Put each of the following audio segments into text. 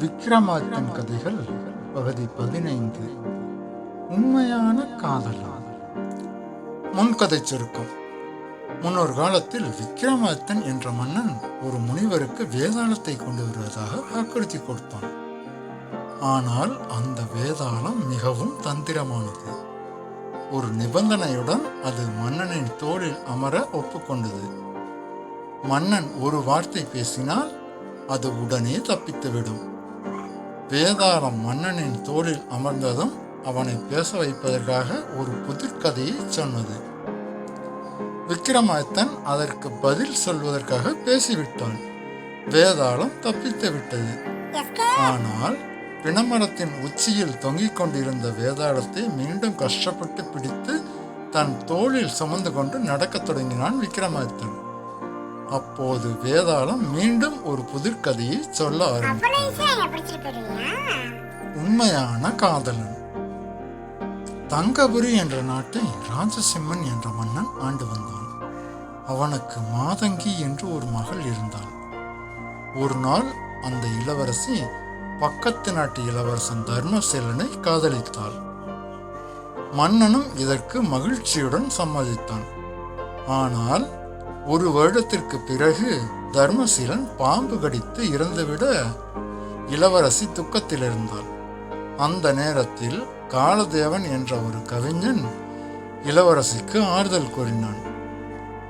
விக்ரமாதித்தன் கதைகள் பகுதி பதினைந்து. உண்மையான காதல் முன்கதை சுருக்கம். முன்னொரு காலத்தில் விக்ரமாதித்தன் என்ற மன்னன் ஒரு முனிவருக்கு வேதாளத்தை கொண்டு வருவதாக வாக்குறுதி கொடுத்தான். ஆனால் அந்த வேதாளம் மிகவும் தந்திரமானது. ஒரு நிபந்தனையுடன் அது மன்னனின் தோளில் அமர ஒப்புக்கொண்டது. மன்னன் ஒரு வார்த்தை பேசினால் அது உடனே தப்பித்துவிடும். வேதாளம் மன்னனின் தோளில் அமர்ந்ததும் அவனை பேச வைப்பதற்காக ஒரு புதிர்கதையை சொன்னது. விக்ரமாதித்தன் அதற்கு பதில் சொல்வதற்காக பேசிவிட்டான். வேதாளம் தப்பித்து விட்டது. ஆனால் பிணமரத்தின் உச்சியில் தொங்கிக் கொண்டிருந்த வேதாளத்தை மீண்டும் கஷ்டப்பட்டு பிடித்து தன் தோளில் சுமந்து கொண்டு நடக்கத் தொடங்கினான் விக்ரமாதித்தன் அப்போது வேதாளம் மீண்டும் ஒரு புதிர்கதையை சொல்ல ஆரம்பித்தார் உண்மையான காதலன். தங்கபுரி என்ற நாட்டை ராஜசிம்மன் என்ற மன்னன் ஆண்டு வந்தான். அவனுக்கு மாதங்கி என்று ஒரு மகள் இருந்தாள். ஒரு நாள் அந்த இளவரசி பக்கத்து நாட்டு இளவரசன் தர்மசேலனை காதலித்தாள். மன்னனும் இதற்கு மகிழ்ச்சியுடன் சம்மதித்தான். ஆனால் ஒரு வருடத்திற்கு பிறகு தர்மசீலன் பாம்பு கடித்து இறந்துவிட இளவரசி துக்கத்தில் இருந்தாள் அந்த நேரத்தில் காலதேவன் என்ற ஒரு கவிஞன் இளவரசிக்கு ஆறுதல் கூறினான்.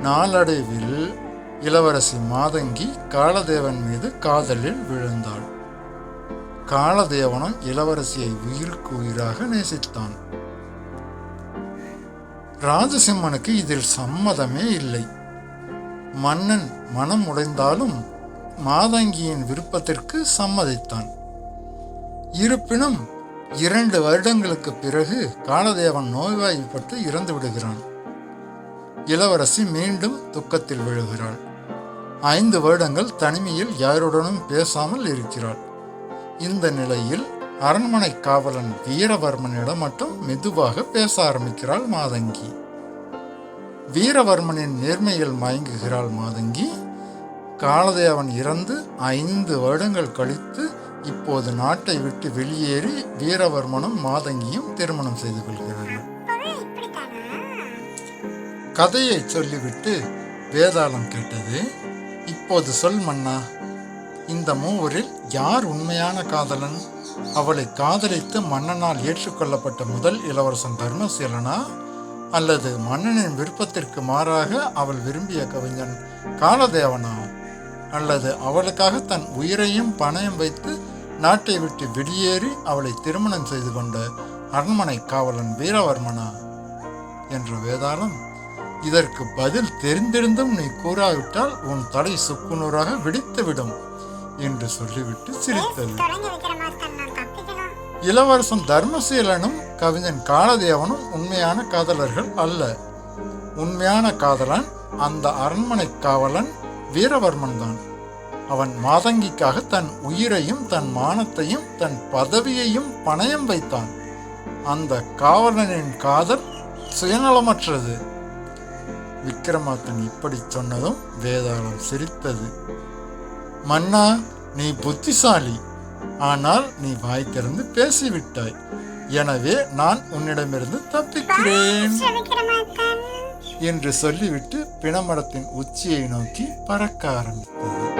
நாளடைவில் இளவரசி மாதங்கி காலதேவன் மீது காதலில் விழுந்தாள். காலதேவனும் இளவரசியை உயிருக்கு உயிராக நேசித்தான். ராஜசிம்மனுக்கு இதில் சம்மதமே இல்லை. மன்னன் மனம் உடைந்தாலும் மாதங்கியின் விருப்பத்திற்கு சம்மதித்தான். இருப்பினும் இரண்டு வருடங்களுக்கு பிறகு காலதேவன் நோய்வாய்ப்பட்டு இறந்து விடுகிறான். இளவரசி மீண்டும் துக்கத்தில் விழுகிறாள். ஐந்து வருடங்கள் தனிமையில் யாருடனும் பேசாமல் இருக்கிறாள். இந்த நிலையில் அரண்மனை காவலன் வீரவர்மனிடம் மட்டும் மெதுவாக பேச ஆரம்பிக்கிறாள் மாதங்கி. வீரவர்மனின் நேர்மையில் மயங்குகிறாள் மாதங்கி. காலதேவன் இறந்து ஐந்து வருடங்கள் கழித்து இப்போது நாட்டை விட்டு வெளியேறி வீரவர்மனும் மாதங்கியும் திருமணம் செய்து கொள்கிறார்கள். கதையை சொல்லிவிட்டு வேதாளம் கேட்டது. இப்போது சொல் மன்னா இந்த மூவரில் யார் உண்மையான காதலன்? அவளை காதலித்து மன்னனால் ஏற்றுக்கொள்ளப்பட்ட முதல் இளவரசன் தர்மசீலனா அல்லது மன்னனின் விருப்பத்திற்கு மாறாக அவள் விரும்பிய கவிஞன் காலதேவனா? அல்லது அவளுக்காக தன் உயிரையும் பணயம் வைத்து நாட்டை விட்டு வெளியேறி அவளை திருமணம் செய்து கொண்ட அரண்மனை காவலன் வீரவர்மனா? என்ற வேதாளம் இதற்கு பதில் தெரிந்திருந்தும் நீ கூறாவிட்டால் உன் தலை சுக்குநூறாக விடும் என்று சொல்லிவிட்டு சிரித்தது. இளவரசன் தர்மசீலனும் கவிஞன் காலதேவனும் உண்மையான காதலர்கள் அல்ல. உண்மையான காதலன் அந்த அரண்மனை காவலன் வீரவர்மன் தான் அவன் மாதங்கிக்காக தன் உயிரையும் தன் மானத்தையும் தன் பதவியையும் பணயம் வைத்தான். அந்த காவலனின் காதல் சுயநலமற்றது. விக்ரமாத்தன் இப்படி சொன்னதும் வேதாளம் சிரித்தது. மன்னா நீ புத்திசாலி. ஆனால் நீ வாய் திறந்து பேசிவிட்டாய். எனவே நான் உன்னிடமிருந்து தப்பிக்கிறேன் என்று சொல்லிவிட்டு பிணமரத்தின் உச்சியை நோக்கி பறக்க ஆரம்பித்தது.